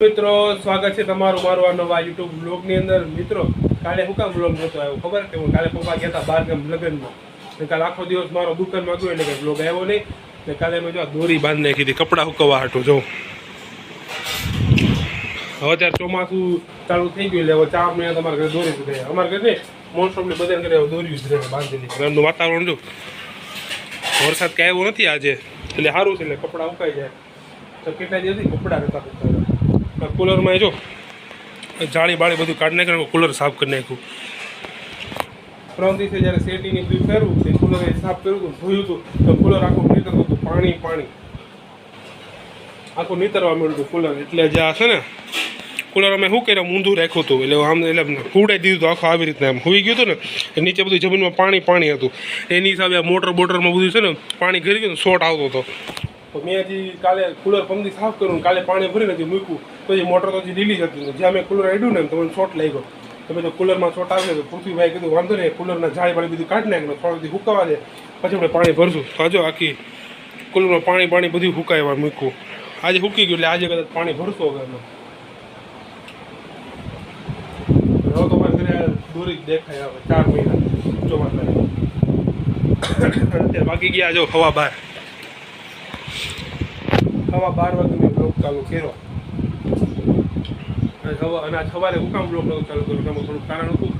મિત્રો, સ્વાગત છે તમારું મારું આ નવા યુટ્યુબ બ્લોગની અંદર. મિત્રો, કાલે હું કામ બ્લોગ નહોતો આવ્યો, ખબર? કે હું કાલે પપ્પા ગયા હતા બાર ગામ લગ્નમાં. ને કાલે આખો દિવસ મારો દુકાનમાં ગયો, એટલે કે બ્લોગ આવ્યો નહીં. ને કાલે મેં જો દોરી બાંધી નાખી હતી, કપડાં હુકવા હાટું, જો. હવે અત્યારે ચોમાસું ચાલુ થઈ ગયું, એટલે હવે ચાર મહિના તમારા ઘરે દોરી જ રહે અમારા ઘરે મોસ્ટ ઓફલી બધા ઘરે દોરી જ રહે બાંધેલી ઘરનું વાતાવરણ જો. વરસાદ કાંઈ આવ્યો નથી આજે, એટલે સારું છે, એટલે કપડાં ઉકાઈ જાય. તો કેટલા દિવસથી કપડાં નતા સુકાયા કુલરમાં જો જાળી બાળી બધું કાઢી નાખ્યું કુલર સાફ કરી નાખ્યું. ત્રણ દિવસે જ્યારે શેટીની બધું ફેરવું તે કુલર એ સાફ કર્યું હતું, ધોયું હતું, તો કુલર આખું નીતરતું હતું, પાણી પાણી. આખું નીતરવા મળ્યું કુલર. એટલે જે આ છે ને, કુલર અમે શું કર્યું? ઊંધું રાખ્યું હતું. એટલે આમ એટલે કુડાઈ દીધું હતું આખું આવી રીતના. એમ હોઈ ગયું હતું ને નીચે બધું જમીનમાં પાણી પાણી હતું. એની હિસાબે આ મોટર બોટરમાં બધું છે ને, પાણી ઘરી ગયું શોર્ટ આવતો હતો. તો મેં હજી કાલે કુલર પંપથી સાફ કર્યું કાલે પાણી ભરીને હજી મૂક્યું. તો એ મોટર તો હજી લીલી હતી જ્યાં મેં કુલર આડ્યું ને તો મને શોર્ટ લાગ્યો. તમે તો કુલરમાં શોટ આવે તો પૃથ્વીભાઈ કીધું, વાંધો નહીં, કુલરના જાળી વાળી બધું કાઢી નાખ્યું થોડી બધી હુકાવા દે. પછી આપણે પાણી ભરશું. તો જો આખી કુલરમાં પાણી પાણી બધું હુકાયવા મૂક્યું. આજે હુકી ગયું એટલે આજે કદાચ પાણી ભરશો ઘરમાં હવે તો મારે જ દેખાય હવે ચાર મહિના. ચોમાસા અત્યારે બાકી ગયા જો હવા બાર સવા બાર વાગે મેં બ્લોક ચાલુ કર્યો. અને સવા સવારે હું કામ બ્લોક ચાલુ કર્યો એમાં થોડુંક કારણ હતું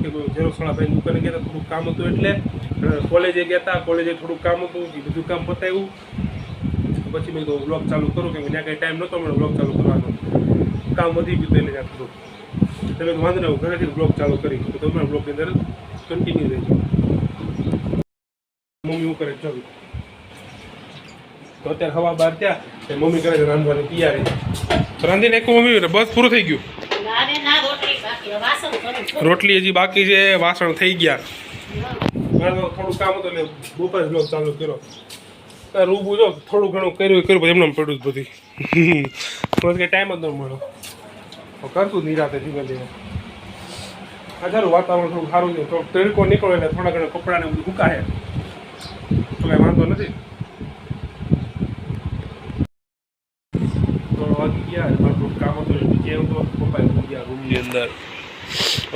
કે ઝેરોક્ષણાભાઈ દુકાને ગયા થોડુંક કામ હતું એટલે કોલેજે ગયા હતા. કોલેજે થોડુંક કામ હતું, એ બધું કામ પતાવ્યું પછી મેં તો બ્લોગ ચાલુ કરું કે ત્યાં કંઈ ટાઈમ નહોતો મને બ્લોગ ચાલુ કરવાનો. કામ વધી ગયું એટલે ત્યાં થોડુંક એટલે વાંધો નહીં ઘરેથી બ્લોગ ચાલુ કરી. તો તમે બ્લોગની અંદર કન્ટિન્યુ રહેજો. મમ્મી હું કરે, ચાલુ. તો અત્યારે હવા બહાર ત્યાં તે મમ્મી કરે છે રાંધવાની તૈયારી. રાંધીને એક મમ્મી બસ પૂરું થઈ ગયું. રોટલી હજી બાકી છે વાસણ થઈ ગયા. થોડું કામ હતું એટલે બપોરે બ્લોગ ચાલુ કર્યો. રૂબું જો થોડું ઘણું કર્યું કર્યું એમને પડ્યું જ બધી. કંઈ ટાઈમ જ ન મળ્યો. જ નિરાતે ધીમે ધીમે હજારું વાતાવરણ થોડું સારું છે તો તડકો નીકળે એટલે થોડા ઘણા કપડાને બધું સુકાય. તો કાંઈ વાંધો નથી ત્રણ વાગી ગયા મારું થોડું કામ હતું એટલે નીચે આવ્યો તો પપ્પાએ મૂકી ગયા રૂમની અંદર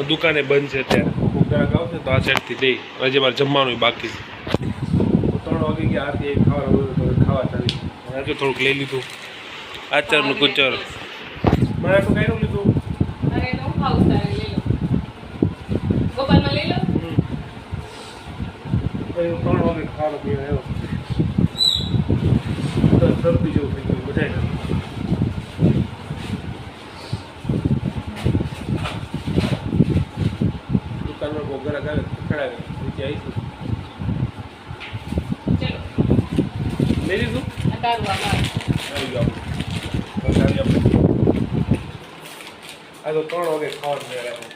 દુકાને બંધ છે ત્યાં કોક ગ્રાહક આવશે તો આ સાઈડથી લઈ હજી મારે જમવાનું બાકી છે. ત્રણ વાગી ગયા આરતી ખાવા ખાવા ચાલી આજે થોડુંક લઈ લીધું. આચારનું કુચર. મારે તો કઈ લીધું. અરે નો ખાવું તારે? લઈ લો. ગોપાલમાં લઈ લો. હમ. પછી ત્રણ વાગે ખાવા પીવા આવ્યો. તો શરદી જેવું થઈ ગયું બધા દુકાનમાં કોઈ ગ્રાહક આવે તો લઈ લીધું? આ તો ત્રણ વાગે ખાવાનું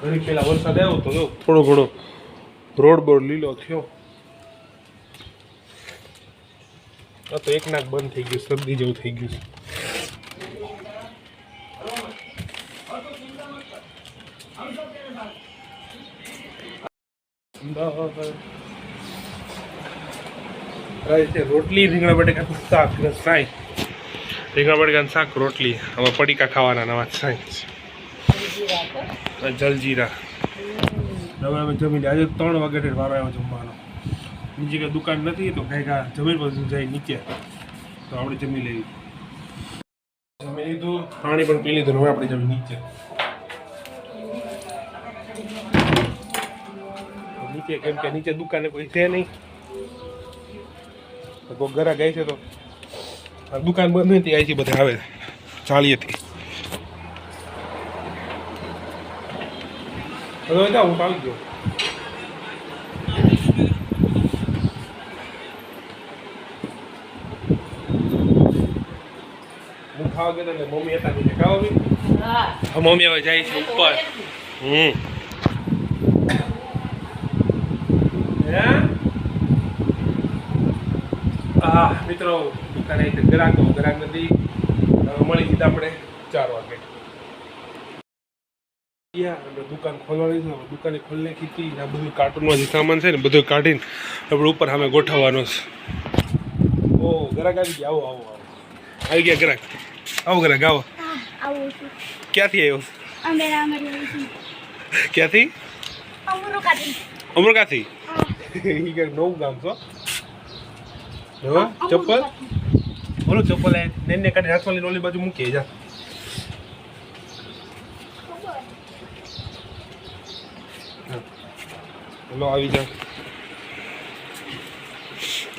ઘણી પેલા વરસાદ આવ્યો તો થોડો ઘણો રોડ બોર્ડ લીલો થયો. આ તો એક નાક બંધ થઈ ગયું શરદી જેવું થઈ ગયું છે. રોટલી રીંગણા બટેકાનું શાક સાંઈ સાઈ. રીંગણા બટેકાનું શાક રોટલી. હવે પડીકા ખાવાના નવા સાઈ જલજીરા. હવે અમે જમીન લઈએ. આજે ત્રણ વાગે વારો આવ્યો જમવાનો. બીજી કાંઈ દુકાન નથી તો કાંઈ કા જમીન પર જાય નીચે. તો આપણે જમી લેવી જમી લીધું. પાણી પણ પી લીધું હવે આપણે જમી નીચે. નીચે કેમ કે નીચે દુકાને કોઈ છે નહીં. કોઈ ઘરા ગઈ છે તો દુકાન બંધ નથી છે બધા આવે ચાલીએથી. હવે જાઉં હું આવી ગયો ખાવા ગયો મમ્મી હતા નીચે ખાવા હા. મમ્મી હવે જાય છે ઉપર. હમ હે? આ મિત્રો દુકાને ગ્રાહક ગ્રાહક નથી મળી લીધા આપણે ચાર વાગે. દુકાન ખોલવાની છે દુકાને ખોલી નાખી હતી આ બધું કાર્ટૂનમાં જે સામાન છે ને બધું કાઢીને આપણે ઉપર સામે ગોઠવવાનો છે. ઓ ગ્રાહક આવી ગયા આવો આવો આવો. ગયા ગ્રાહક. આવો ગ્રાહક આવો. ક્યાંથી આવ્યો? ક્યાંથી? અમરકાથી નવું ગામ છો? જો ચપ્પલ? બોલો ચપ્પલ નેને કાઢી રાખવાની ઓલી બાજુ મૂકી જા. બોલો આવી જા.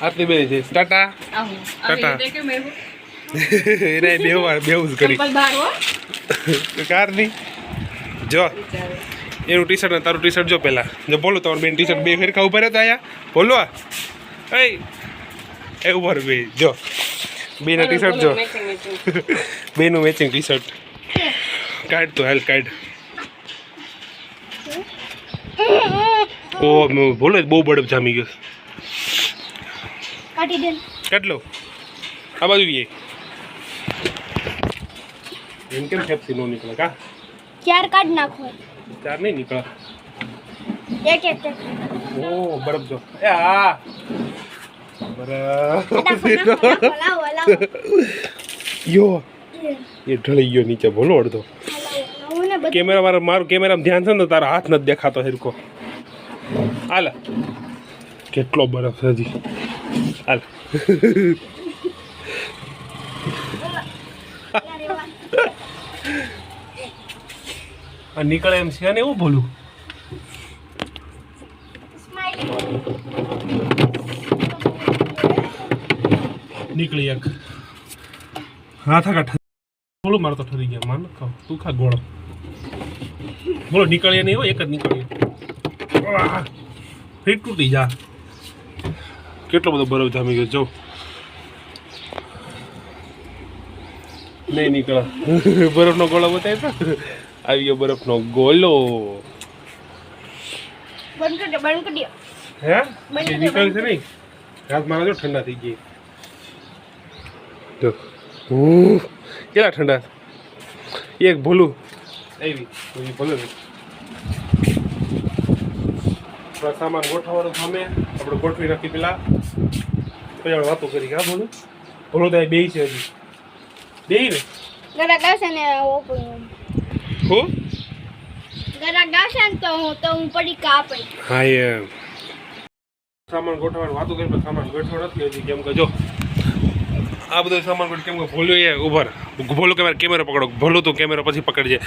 આટલી બે છે. ટાટા. આવો ટાટા. એને બેવ વાર બેવું જ કરી. કાર બહાર જો. એનું ટી શર્ટ ને તારું ટી શર્ટ જો પેલા. જો બોલો તમારું બેન ટી શર્ટ બે ફેરખા ઉપર હતા આયા બોલો એ એ ઉપર બે. જો. બેના ટી શર્ટ જો. બેનું મેચિંગ ટી શર્ટ કાઢ તો હાલ કાઢ. ઓ ભૂલે બોલો બહુ બડપ જામી ગયો. કાઢી દે. કેટલો? આ બાજુ એ એમ કેમ ફેપ્સી નો નીકળે? કા? ચાર કાઢ નાખો. ચાર નહીં નીકળે. એક એક ઓ બરફ જો. એ આ. યો એ ઢળી ગયો નીચે બોલો અડધો કેમેરા મારું કેમેરામાં ધ્યાન છે ને તારા હાથ નથી દેખાતો હેરકો. હાલ. કેટલો બરફ હજી. હાલ. નીકળે એમ છે ને, એવું બોલું. નીકળી એક. હાથ આગળ બોલો મારો તો ઠરી ગયા. માન ખાવ તું ખા ગોળો. બોલો નીકળીએ નહીં હોય એક જ નીકળીએ! ફીટ તૂટી જા. કેટલો બધો બરફ જામી ગયો જો. નહીં નીકળે. બરફનો ગોળો બતાવી તો. આવી ગયો બરફનો ગોલો. બંધ કરી દે બંધ કરી દે. હે? નીકળશે નહીં? હાથ મારા જો ઠંડા થઈ ગઈ જો. કેટલા ઠંડા. એક ભૂલું. આવી ભૂલું થોડા સામાન ગોઠવવાનું સામે આપણે ગોઠવી નાખી પેલા. પછી આપણે વાતો કરી હા ભૂલું? ભૂલું તો બે છે હજી. બે ને? ગરાક ગાશે ને હું? ગરાક ને તો હું તો હું પડી કાપે હા એ સામાન ગોઠવવાનું વાતો કરી પણ સામાન ગોઠવો નથી હજી કેમ કે જો આ બધો સામાન કેમ કે ભૂલ્યો એ ઉભર ભોલો કેમેરા મારે કેમેરો પકડો. ભોલું તું કેમેરો પછી પકડજે.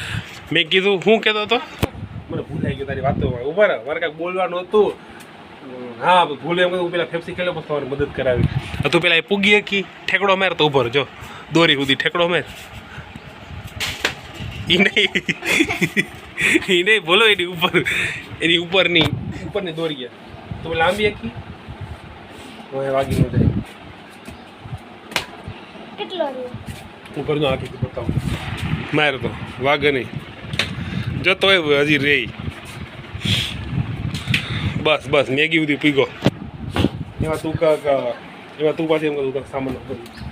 મેં કીધું, હું કહેતો હતો, મને ભૂલાઈ ગયું તારી વાતો. ઉભર મારે કાંઈક બોલવાનું હતું. હા ભૂલે એમ હું પેલા ફેફસી ખેલો પછી તમારી મદદ કરાવી. તું પેલા એ પૂગી કી ઠેકડો મેર તો ઉભર જો, દોરી સુધી ઠેકડો મેર. ઈ નહીં. એ નહીં, બોલો એની ઉપર. એની ઉપરની ઉપરની દોરી તો લાંબી હવે વાગી ન જાય. કેટલો રહ્યો ઉપર નો આખી બતાવો માર તો વાગે નહીં. જતો હોય હજી રે. બસ બસ મેગી સુધી પીગો એવા તું ક એવા તું પાછી એમ કહું કાંઈક સામાન કરી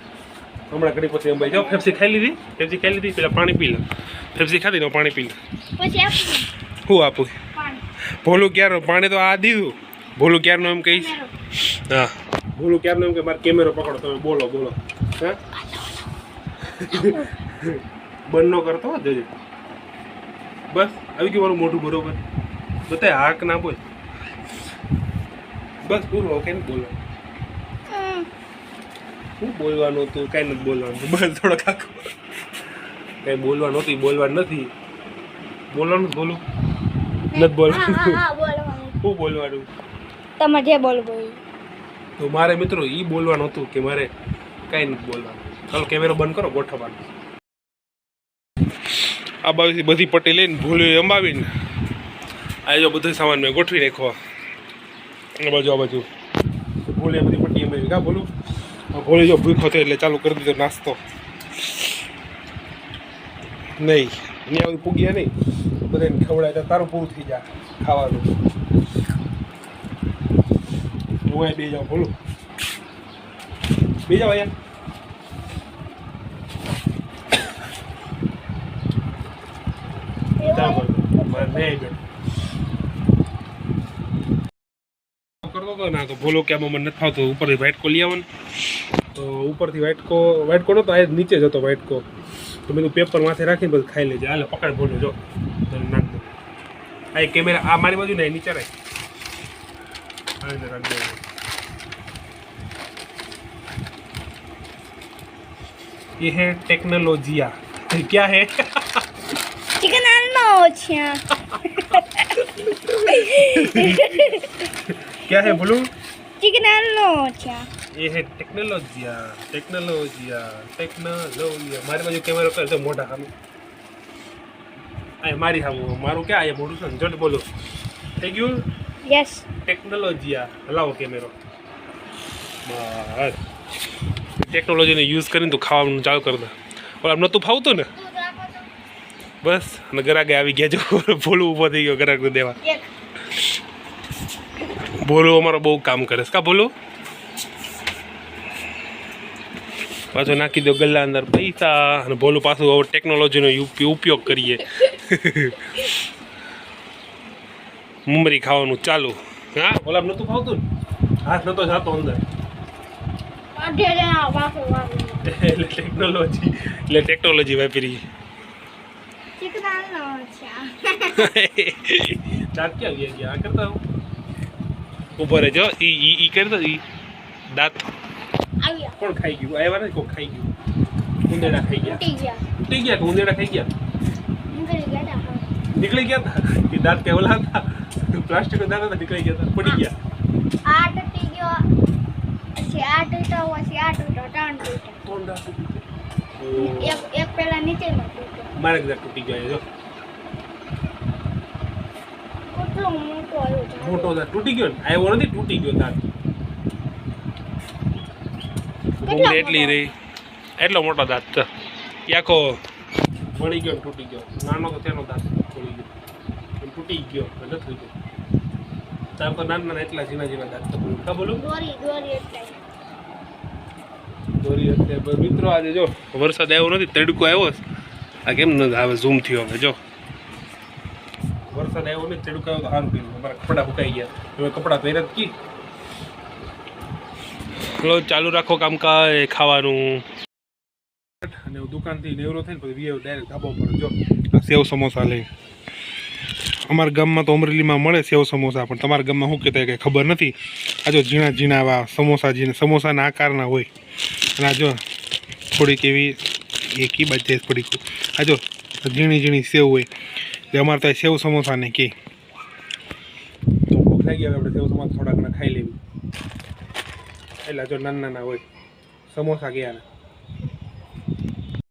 હમણાં ઘડી પછી એમ ભાઈ જાઓ. ફેફસી ખાઈ લીધી? ફેફસી ખાઈ લીધી? પેલા પાણી પી લે. ફેફસી ખાધી ને પાણી પી લે. શું આપું ભોલું ક્યારનું? પાણી તો આ દીધું. ભોલું ક્યારનું એમ કહીશ? હા. ભોલું ક્યારનું એમ કે મારે કેમેરો પકડો. તમે બોલો બોલો. હા બંધ કરતો હો જજે. બસ આવી ગયું મારું મોઢું બરોબર. બધા હાક ના બોલ. બસ પૂરું ઓકે ને બોલો. શું બોલવાનું હતું કાંઈ નથી બોલવાનું. બસ થોડો કાકો કઈ બોલવાનું હતું બોલવાનું નથી. બોલવાનું બોલું. નથી બોલવાનું. શું બોલવાનું? તમારે જે બોલવું તો મારે મિત્રો એ બોલવાનું હતું કે મારે કાંઈ નથી બોલવાનું. ચાલો કેમેરો બંધ કરો, ગોઠવવાનો. આ બાજુથી બધી પટ્ટી લઈને ભૂલી અંબાવીને આ જો બધો સામાન મેં ગોઠવી નાખો આ બાજુ આ બાજુ. ભૂલી બધી પટ્ટી અંબાવી કા બોલું? ભોલી જો ભૂખો થયો એટલે ચાલુ કરી દીધો નાસ્તો. નહીં, અહીંયા બધું પૂગ્યા નહીં. બધાને ખવડાય તો તારું પૂરું થઈ જાય ખાવાનું. હું બે જાઉં, બોલું? બે જાઓ અહીંયા ચાલો મારે નહીં બેઠું. કરતો હતો ના તો ભોલો કે આમાં મને નથી ફાવતું. ઉપરથી વાઇટકો લઈ આવો તો ઉપરથી વાઇટકો વાઇટકો નહોતો આ નીચે જ હતો વાઇટકો તો મેં પેપર માથે રાખીને બધું ખાઈ લેજે. હાલે પકડ બોલો જો. નાખ. આ એક કેમેરા આ મારી બાજુ ને નીચે રાખી. રાખ ये है टेक्नोलॉजिया क्या है ચિકન આલનો છે क्या है बोलूं ચિકન આલનો છે ये है टेक्नोलॉजिया टेक्नोलॉजिया टेक्नोलॉजिया મારી બાજુ કેમેરો કરે તો મોઢા સામે આ મારી સામે મારું ક્યાં આ મોઢું છે ને જટ બોલો થઈ ગયું યસ ટેકનોલોજીયા હલાવો કેમેરો બસ ટેકનોલોજીને યુઝ કરીને તું ખાવાનું ચાલુ કરી દે. ઓલા આમ નહોતું ફાવતું ને? બસ અને ગરાગે આવી ગયા જો. ભોલું ઊભો થઈ ગયો ગરાગને દેવા. ભોલું અમારો બહુ કામ કરે છે. કા ભોલું? પાછો નાખી દો ગલ્લા અંદર પૈસા અને ભોલું પાછું હવે ટેકનોલોજીનો ઉપયોગ કરીએ. મુમરી ખાવાનું ચાલુ. હા ઓલા નહોતું ફાવતું ને? હાથ નહોતો જાતો અંદર અઢે જણા વાપર વાપર એટલે ટેકનોલોજી એટલે ટેકનોલોજી વાપરી દાંત ક્યાં ગયા ગયા આ કરતા હું ઊભો રહેજો. ઈ ઈ ઈ કરતા ઈ દાંત. કોણ ખાઈ ગયું? આવ્યા નથી કોણ ખાઈ ગયું. ઉંદેડા ખાઈ ગયા. તૂટી ગયા કે ઉંદેડા ખાઈ ગયા? નીકળી ગયા હતા એ દાંત કે ઓલા હતા? પ્લાસ્ટિક દાંત હતા, નીકળી ગયા હતા પડી ગયા આ તૂટી ગયો. પછી આ તૂટ્યો પછી આ તૂટ્યો ત્રણ તૂટ્યો? એક એક પેલા નીચે તૂટ્યો મારે કદાચ તૂટી ગયો જો. કેટલો મોટો આવ્યો મોટો દાંત તૂટી ગયો ને? આવ્યો નથી તૂટી ગયો દાંત એટલી રહી. એટલો મોટો દાંત છે. એ આખો વળી ગયો ને તૂટી ગયો. નાનો તો તેનો દાંત તૂટી ગયો. તૂટી ગયો એટલે નથી ગયો તાર તો નાના નાના એટલા ઝીણા ઝીણા દાંત તો બોલું. દોરી દોરી એટલે. મિત્રો, આજે જો વરસાદ આવ્યો નથી, તડકો આવ્યો આ કેમ ન આવે ઝૂમ થયો હવે, જો. વરસાદ આવ્યો નથી, તડકો આવ્યો તો સારું કર્યું. અમારા કપડાં સુકાઈ ગયા. હવે કપડાં પહેર્યા કી? ચલો ચાલુ રાખો કામકાજ, ખાવાનું. અને દુકાનથી નેવરો થઈને પછી વીએ ડાયરેક્ટ ધાબા પર જો. સેવ સમોસા લઈ. અમારા ગામમાં તો અમરેલીમાં મળે સેવ સમોસા, પણ તમારા ગામમાં શું કહેતા કંઈ ખબર નથી? આ જો ઝીણા ઝીણા આવા સમોસા ઝીણા સમોસાના આકારના હોય. અને આ જો થોડીક એવી એ કી બાજુ થોડીક આ જો ઝીણી ઝીણી સેવ હોય. એટલે અમારે ત્યાં સેવ સમોસા ને કે. તો ભૂખ લાગી આવે આપણે સેવ સમોસા થોડાક ખાઈ લેવી. એટલે જો નાના નાના હોય. સમોસા ગયા